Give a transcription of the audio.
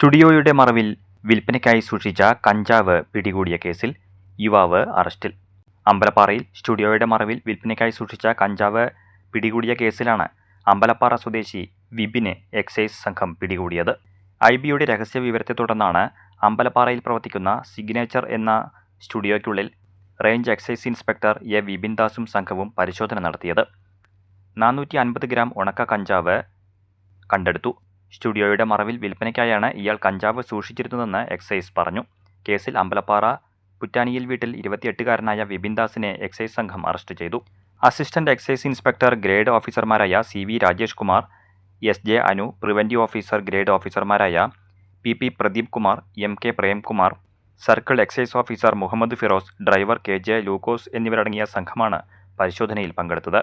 സ്റ്റുഡിയോയുടെ മറവിൽ വിൽപ്പനയ്ക്കായി സൂക്ഷിച്ച കഞ്ചാവ് പിടികൂടിയ കേസിൽ യുവാവ് അറസ്റ്റിൽ. അമ്പലപ്പാറയിൽ സ്റ്റുഡിയോയുടെ മറവിൽ വിൽപ്പനയ്ക്കായി സൂക്ഷിച്ച കഞ്ചാവ് പിടികൂടിയ കേസിലാണ് അമ്പലപ്പാറ സ്വദേശി വിബിനെ എക്സൈസ് സംഘം പിടികൂടിയത്. ഐ ബിയുടെ രഹസ്യ വിവരത്തെ തുടർന്നാണ് അമ്പലപ്പാറയിൽ പ്രവർത്തിക്കുന്ന സിഗ്നേച്ചർ എന്ന സ്റ്റുഡിയോയ്ക്കുള്ളിൽ range excise inspector A Vipin ദാസും സംഘവും പരിശോധന നടത്തിയത്. നാനൂറ്റി അൻപത് ഗ്രാം ഉണക്ക കഞ്ചാവ് കണ്ടെടുത്തു. സ്റ്റുഡിയോയുടെ മറവിൽ വിൽപ്പനയ്ക്കായാണ് ഇയാൾ കഞ്ചാവ് സൂക്ഷിച്ചിരുന്നതെന്ന് എക്സൈസ് പറഞ്ഞു. കേസിൽ അമ്പലപ്പാറ പുറ്റാനിയിൽ വീട്ടിൽ ഇരുപത്തിയെട്ടുകാരനായ വിപിൻദാസിനെ എക്സൈസ് സംഘം അറസ്റ്റ് ചെയ്തു. അസിസ്റ്റന്റ് എക്സൈസ് ഇൻസ്പെക്ടർ ഗ്രേഡ് ഓഫീസർമാരായ C V Rajesh Kumar S J Anu preventive officer grade ഓഫീസർമാരായ P P Pradeep Kumar M K Premkumar circle excise officer Muhammad Firoz driver K J Lukose എന്നിവരടങ്ങിയ സംഘമാണ് പരിശോധനയിൽ പങ്കെടുത്തത്.